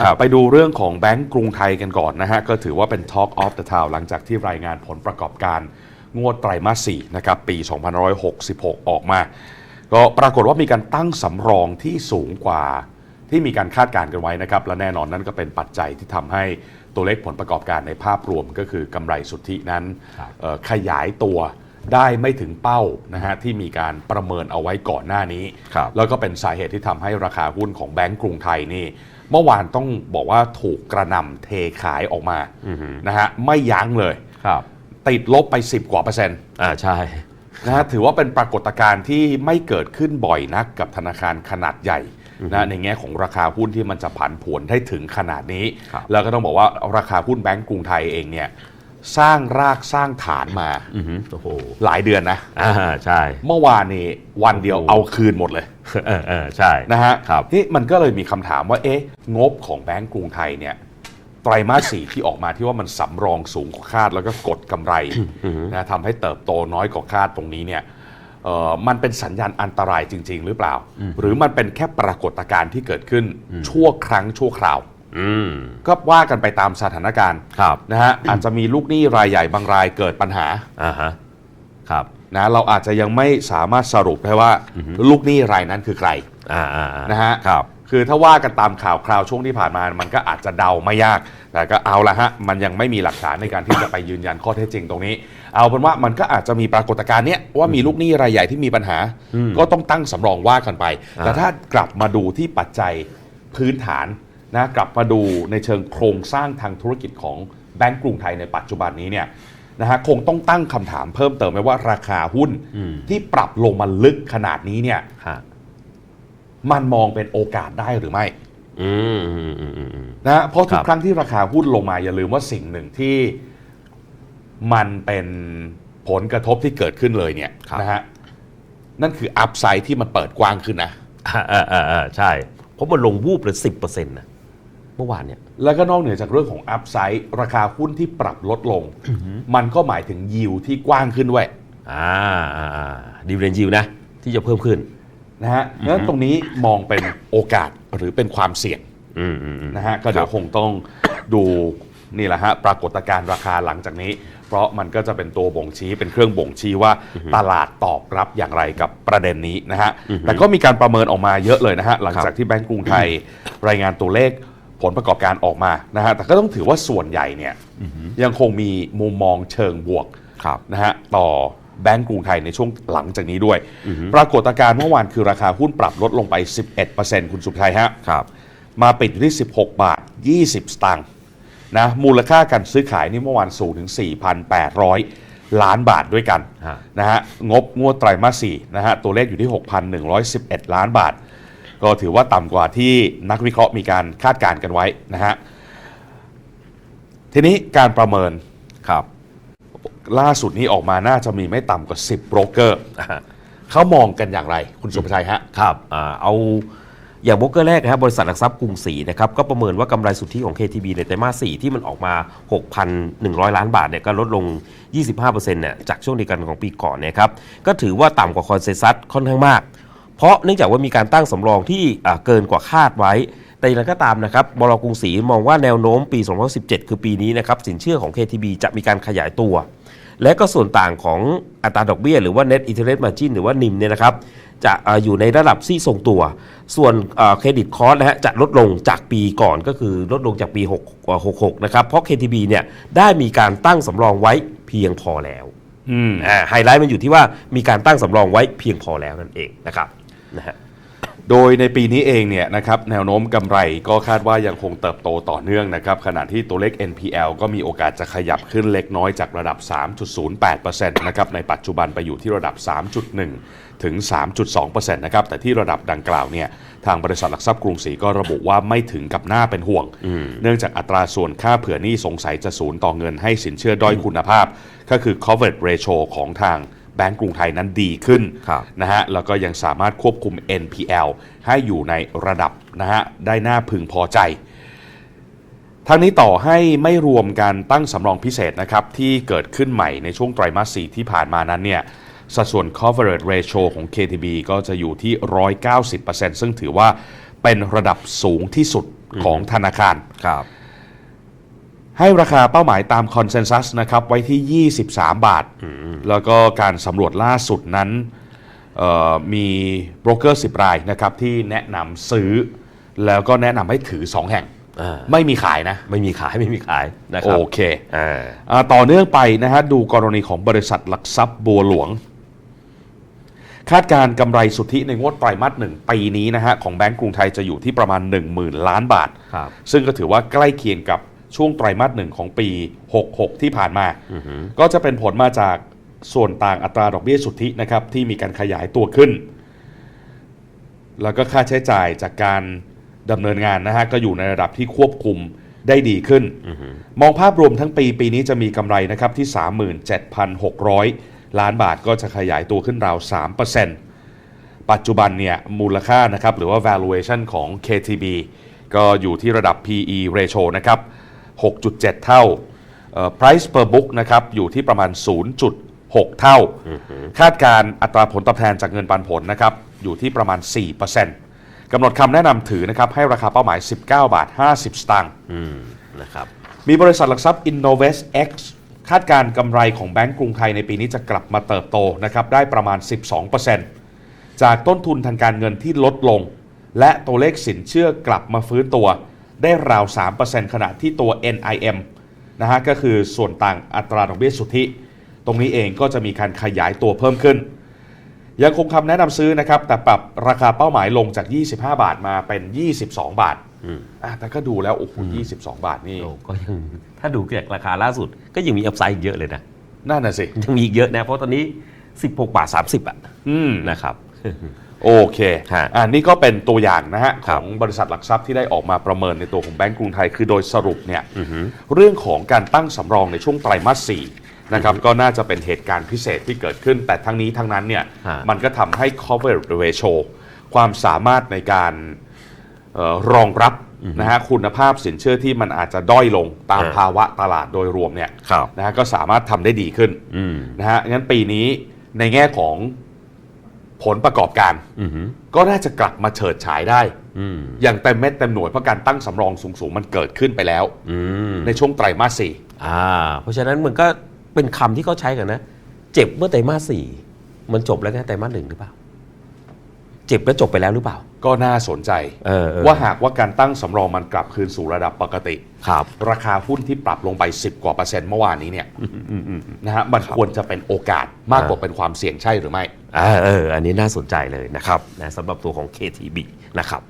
ครับไปดูเรื่องของแบงก์กรุงไทยกันก่อนนะฮะ ก็ถือว่าเป็น Talk of the Town หลังจากที่รายงานผลประกอบการงวดไตรมาส 4 นะครับ ปี 2566 ออกมา ก็ปรากฏว่ามีการตั้งสำรองที่สูงกว่าที่มีการคาดการณ์กันไว้นะครับ และแน่นอนนั่นก็เป็นปัจจัยที่ทำให้ตัวเลขผลประกอบการในภาพรวมก็คือกำไรสุทธินั้นครับเอ่อขยายตัวได้ไม่ถึงเป้านะฮะที่มีการประเมินเอาไว้ก่อนหน้านี้ครับแล้วก็เป็นสาเหตุที่ทำให้ราคาหุ้นของแบงก์กรุงไทยนี่ เมื่อวานต้องบอกว่าถูกกระหน่ำเทขายออกมานะฮะไม่ยั้งเลยครับติดลบไป 10 กว่าเปอร์เซ็นต์อ่าใช่นะฮะถือว่าเป็นปรากฏการณ์ที่ไม่เกิดขึ้นบ่อยนักกับธนาคารขนาดใหญ่นะในแง่ของราคาหุ้นที่มันจะผันผวนได้ถึงขนาดนี้ครับแล้วก็ต้องบอกว่าราคาหุ้นแบงก์กรุงไทยเองเนี่ย สร้างรากสร้างฐานมาอือหือโอ้โหหลายเดือนนะ อ่าใช่เมื่อวานนี้วันเดียวโอ้โหเอาคืนหมดเลยเออเออใช่ นะฮะครับ นี่มันก็เลยมีคำถามว่าเอ๊ะงบของแบงก์กรุงไทยเนี่ยไตรมาสสี่ที่ออกมาที่ว่ามันสำรองสูงกว่าคาดแล้วก็กดกำไรนะทำให้เติบโตน้อยกว่าคาดตรงนี้เนี่ยเอ่อมันเป็นสัญญาณอันตรายจริง ๆ หรือเปล่า หรือมันเป็นแค่ปรากฏการณ์ที่เกิดขึ้นชั่วครั้งชั่วคราวอืม ก็ว่ากันไปตามสถานการณ์ครับนะฮะอาจจะมีลูกหนี้รายใหญ่บางรายเกิดปัญหาอ่าฮะครับนะเราอาจจะยังไม่สามารถสรุปได้ว่าลูกหนี้รายนั้นคือใครอ่าอ่าอ่านะฮะครับคือถ้าว่ากันตามข่าวคราวช่วงที่ผ่านมา มันก็อาจจะเดาไม่ยาก แต่ก็เอาละฮะ มันยังไม่มีหลักฐานในการที่จะไปยืนยันข้อเท็จจริงตรงนี้ เอาเป็นว่ามันก็อาจจะมีปรากฏการณ์เนี้ยว่ามีลูกหนี้รายใหญ่ที่มีปัญหา ก็ต้องตั้งสำรองว่ากันไปอ่าแต่ถ้ากลับมาดูที่ปัจจัยพื้นฐาน นะกลับมาดูในเชิงโครงสร้างทางธุรกิจของแบงก์กรุงไทยในปัจจุบันนี้เนี่ยนะฮะคงต้องตั้งคำถามเพิ่มเติมไหมว่าราคาหุ้นที่ปรับลงมาลึกขนาดนี้เนี่ยฮะมันมองเป็นโอกาสได้หรือไม่อืมอืมอืมอืมอืมนะฮะเพราะทุคกรับครั้งที่ราคาหุ้นลงมาอย่าลืมว่าสิ่งหนึ่งที่มันเป็นผลกระทบที่เกิดขึ้นเลยเนี่ยนะฮะนั่นคืออัพไซด์ที่มันเปิดกว้างขึ้นนะอ่าอ่าอ่าอ่าใช่ เพราะมันลงวูบเลยสิบเปอร์เซ็นต์นะ เมื่อวานเนี่ย แล้วก็นอกเหนือจากเรื่องของอัพไซด์ราคาหุ้นที่ปรับลดลง มันก็หมายถึงยิวที่กว้างขึ้นด้วยอ่าอ่าอ่าดีเวนยิวนะ ที่จะเพิ่มขึ้นนะฮะงั้นตรงนี้มองเป็นโอกาสหรือเป็นความเสี่ยงอืมอืมอืมนะฮะก็เดี๋ยวคงต้องดูนี่แหละฮะปรากฏการณ์ราคาหลังจากนี้ เพราะมันก็จะเป็นตัวบ่งชี้เป็นเครื่องบ่งชี้ว่าตลาดตอบรับอย่างไรกับประเด็นนี้นะฮะแต่ก็มีการประเมินออกมาเยอะเลยนะฮะหลังจากที่แบงก์กรุงไทยรายงานตัวเลข ผลประกอบการออกมานะฮะแต่ก็ต้องถือว่าส่วนใหญ่เนี่ยยังคงมีมุมมองเชิงบวกครับนะฮะต่อแบงก์กรุงไทยในช่วงหลังจากนี้ด้วย ปรากฏการณ์เมื่อวานคือราคาหุ้นปรับลดลงไป 11%คุณสุภชัยฮะครับมาปิดอยู่ที่ 16 บาท 20 สตางค์นะมูลค่าการซื้อขายนี่เมื่อวานสูงถึง 4,800 ล้านบาทด้วยกันฮะนะฮะงบงวดไตรมาส4นะฮะตัวเลขอยู่ที่ 6,111 ล้านบาท ก็ถือว่าต่ำกว่าที่นักวิเคราะห์มีการคาดการณ์กันไว้นะฮะทีนี้การประเมินครับล่าสุดนี้ออกมาน่าจะมีไม่ต่ำกว่า 10โบรกเกอร์อ่าเขามองกันอย่างไร คุณสุภชัยฮะครับอ่าเอาอย่างโบรกเกอร์แรกนะครับบริษัทหลักทรัพย์กรุงศรีนะครับก็ประเมินว่ากำไรสุทธิของ KTB ในไตรมาส4ที่มันออกมา 6,100 ล้านบาทเนี่ยก็ลดลง 25%เนี่ยจากช่วงเดียวกันของปีก่อนเนี่ยครับก็ถือว่าต่ำกว่าคอนเซซัสค่อนข้างมาก เพราะเนื่องจากว่ามีการตั้งสำรองที่อ่าเกินกว่าคาดไว้ แต่อย่างไรก็ตามนะครับบลกรุงศรีมองว่าแนวโน้มปี 2017 คือปีนี้นะครับสินเชื่อของ KTB จะมีการขยายตัว และก็ส่วนต่างของอัตราดอกเบี้ยหรือว่า net interest margin หรือว่า NIM เนี่ยนะครับจะเอ่ออยู่ในระดับที่ทรงตัว ส่วนเครดิตคอร์สนะฮะจะลดลงจากปีก่อนก็คือลดลงจากปี6เอ่อ66นะครับ เพราะ KTB เนี่ยได้มีการตั้งสำรองไว้เพียงพอแล้วอืมอ่าไฮไลท์มันอยู่ที่ว่ามีการตั้งสำรองไว้เพียงพอแล้วนั่นเองนะครับ นะฮะโดยในปีนี้เองเนี่ยนะครับแนวโน้มกำไรก็คาดว่ายังคงเติบโตต่อเนื่องนะครับขณะที่ตัวเลข NPL ก็มีโอกาสจะขยับขึ้นเล็กน้อยจากระดับ 3.08%นะครับในปัจจุบันไปอยู่ที่ระดับ 3.1 ถึง 3.2%นะครับแต่ที่ระดับดังกล่าวเนี่ยทางบริษัทหลักทรัพย์กรุงศรีก็ระบุว่าไม่ถึงกับหน้าเป็นห่วง เนื่องจากอัตราส่วนค่าเผื่อหนี้สงสัยจะศูนย์ต่อเงินให้สินเชื่อด้อยคุณภาพ ก็คือ coverage ratio ของทาง แบงก์กรุงไทยนั้นดีขึ้นครับนะฮะแล้วก็ยังสามารถควบคุม NPL ให้อยู่ในระดับนะฮะได้น่าพึงพอใจทั้งนี้ต่อให้ไม่รวมการตั้งสำรองพิเศษนะครับที่เกิดขึ้นใหม่ในช่วงไตรมาส4ที่ผ่านมานั้นเนี่ยสัดส่วน coverage ratio ของ KTB ก็จะอยู่ที่ 190%ซึ่งถือว่าเป็นระดับสูงที่สุดของธนาคารครับ ให้ราคาเป้าหมายตามคอนเซนแซสนะครับไว้ที่ 23 บาท แล้วก็การสำรวจล่าสุดนั้นเอ่อมีโบรกเกอร์ 10 รายนะครับที่แนะนำซื้อ แล้วก็แนะนำให้ถือ 2 แห่งอ่าไม่มีขายนะ ไม่มีขายไม่มีขายนะคโอรับเคอ่าอ่าต่อเนื่องไปนะฮะดูกรณีของบริษัทหลักทรัพย์บัวหลวง คาดการณ์กำไรสุทธิในงวดไตรมาสหนึ่งปีนี้นะฮะของแบงก์กรุงไทยจะอยู่ที่ประมาณ 10,000 ล้านบาทครับซึ่งก็ถือว่าใกล้เคียงกับ ช่วงไตรมาสหนึ่งของปี 66 ที่ผ่านมา ก็จะเป็นผลมาจากส่วนต่างอัตราดอกเบี้ยสุทธินะครับที่มีการขยายตัวขึ้น แล้วก็ค่าใช้จ่ายจากการดำเนินงานนะฮะก็อยู่ในระดับที่ควบคุมได้ดีขึ้น มองภาพรวมทั้งปีปีนี้จะมีกำไรนะครับที่ 37,600 ล้านบาทก็จะขยายตัวขึ้นราว 3%ปัจจุบันเนี่ยมูลค่านะครับหรือว่า valuation ของ KTB ก็อยู่ที่ระดับ PE ratio นะครับ 6.7 เท่าเอ่อ price per book นะครับอยู่ที่ประมาณ 0.6 เท่า คาดการณ์อัตราผลตอบแทนจากเงินปันผลนะครับอยู่ที่ประมาณ 4%กำหนดคำแนะนำถือนะครับให้ราคาเป้าหมาย 19 บาท 50 สตางค์อืมนะครับมีบริษัทหลักทรัพย์ Innovest X คาดการณ์กำไรของแบงก์กรุงไทยในปีนี้จะกลับมาเติบโตนะครับได้ประมาณ 12%จากต้นทุนทางการเงินที่ลดลง และตัวเลขสินเชื่อกลับมาฟื้นตัว ได้ราว 3%ขณะที่ตัว NIM นะฮะก็คือส่วนต่างอัตราดอกเบี้ยสุทธิ ตรงนี้เองก็จะมีการขยายตัวเพิ่มขึ้น ยังคงคำแนะนำซื้อนะครับ แต่ปรับราคาเป้าหมายลงจาก 25 บาทมาเป็น 22 บาทอืมอะแต่ก็ดูแล้วโอ้โห22 บาทนี่ โอ้ก็ยังถ้าดูจากราคาล่าสุด ก็ยังมีอัพไซด์อีกเยอะเลยนะ นั่นน่ะสิ ยังมีอีกเยอะนะ เพราะตอนนี้ 16 บาท 30 อะอืมนะครับ โอเคฮะอ่านี่ก็เป็นตัวอย่างนะฮะคขรัอบงบริษัทหลักทรัพย์ที่ได้ออกมาประเมินในตัวของแบงก์กรุงไทย คือโดยสรุปเนี่ยอือหือเรื่องของการตั้งสำรองในช่วงไตรมาส4นะครับก็น่าจะเป็นเหตุการณ์พิเศษที่เกิดขึ้น แต่ทั้งนี้ทั้งนั้นเนี่ยฮะมันก็ทำให้ coverage ratio ความสามารถในการเอ่อรองรับนะฮะคุณภาพสินเชื่อที่มันอาจจะด้อยลงตามฮะภาวะตลาดโดยรวมเนี่ยครับนะฮะก็สามารถทำได้ดีขึ้นอืมนะฮะงั้นปีนี้ในแง่ของ ผลประกอบการอือหือก็น่าจะกลับมาเฉิดฉายได้อืมอย่างเต็มเม็ดเต็มหน่วยเพราะการตั้งสำรองสูงๆมันเกิดขึ้นไปแล้วอืมในช่วงไตรมาสสี่อ่าเพราะฉะนั้นมันก็เป็นคำที่เขาใช้กันนะ เจ็บเมื่อไตรมาสสี่มันจบแล้วไงไตรมาสหนึ่งหรือเปล่า เจ็บแล้วจบไปแล้วหรือเปล่า ก็น่าสนใจเออเออว่าหากว่าการตั้งสำรองมันกลับคืนสู่ระดับปกติครับราคาหุ้นที่ปรับลงไป 10 กว่าเปอร์เซ็นต์เมื่อวานนี้เนี่ยนะฮะมันควรจะเป็นโอกาสมากกว่าเป็นความเสี่ยงใช่หรือไม่ อ่าเอออันนี้น่าสนใจเลยนะครับนะสำหรับตัวของ KTB นะครับ